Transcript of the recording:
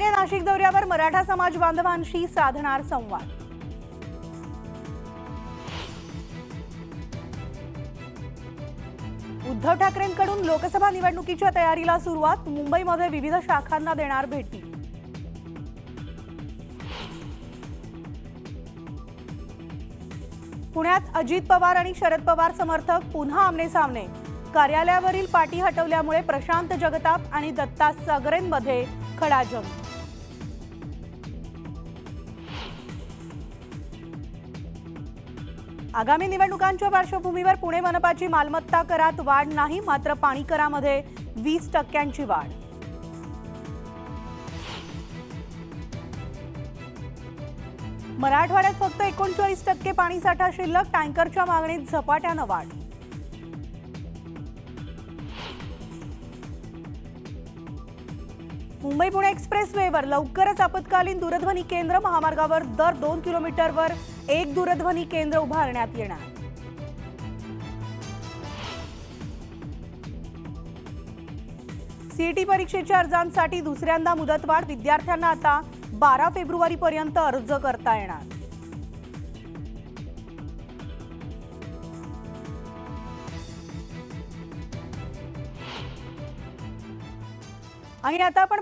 जरांगे नाशिक दौऱ्यावर मराठा समाज बांधवांशी साधणार संवाद. उद्धव ठाकरेंकडून लोकसभा निवडणुकीच्या तयारीला सुरुवात मुंबईमध्ये विविध शाखांना देणार भेटी. पुण्यात अजित पवार आणि शरद पवार समर्थक पुन्हा आमने सामने. कार्यालयावरील पाटी हटवल्यामुळे प्रशांत जगताप आणि दत्ता सगरेंमध्ये खडाजंग आगामी निवडणुकांच्या पार्श्वभूमीवर पुणे मनपाची मालमत्ता करात वाढ नाही मात्र पाणी करामध्ये वीस टक्क्यांची वाढ. मराठवाड्यात फक्त एकोणचाळीस टक्के पाणीसाठा शिल्लक टँकरच्या मागणीत झपाट्यानं वाढ. मुंबई पुणे एक्सप्रेस वेवर लवकरच आपत्कालीन दूरध्वनी केंद्र महामार्गावर दर दोन किलोमीटरवर एक दूरध्वनी केंद्र उभारण्यात येणार. सीईटी परीक्षेच्या अर्जांसाठी दुसऱ्यांदा मुदतवाढ विद्यार्थ्यांना आता बारा फेब्रुवारीपर्यंत अर्ज करता येणार. आणि आता आपण